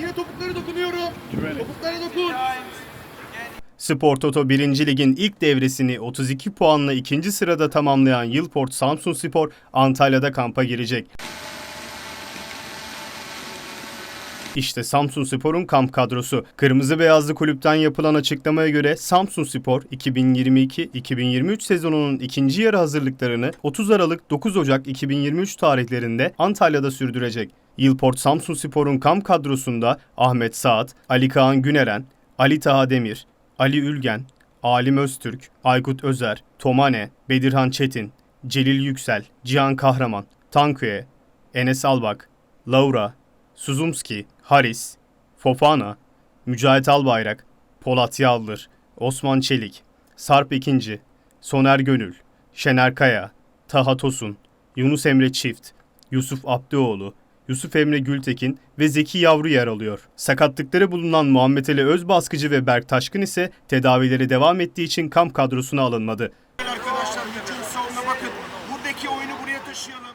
Yine topukları dokunuyorum. Topuklara dokun. Spor Toto 1. Lig'in ilk devresini 32 puanla ikinci sırada tamamlayan Yılport Samsun Spor Antalya'da kampa girecek. İşte Samsun Spor'un kamp kadrosu. Kırmızı Beyazlı kulüpten yapılan açıklamaya göre Samsun Spor 2022-2023 sezonunun ikinci yarı hazırlıklarını 30 Aralık 9 Ocak 2023 tarihlerinde Antalya'da sürdürecek. Yılport Samsun Spor'un kamp kadrosunda Ahmet Saat, Ali Kaan Güneren, Ali Taha Demir, Ali Ülgen, Alim Öztürk, Aykut Özer, Tomane, Bedirhan Çetin, Celil Yüksel, Cihan Kahraman, Tanküe, Enes Albak, Laura, Suzumski, Haris, Fofana, Mücahit Albayrak, Polat Yaldır, Osman Çelik, Sarp İkinci, Soner Gönül, Şener Kaya, Taha Tosun, Yunus Emre Çift, Yusuf Abdioğlu, Yusuf Emre Gültekin ve Zeki Yavru yer alıyor. Sakatlıkları bulunan Muhammed Ali Özbaskıcı ve Berk Taşkın ise tedavileri devam ettiği için kamp kadrosuna alınmadı. Arkadaşlar bütün savunma bakın. Buradaki oyunu buraya taşıyalım.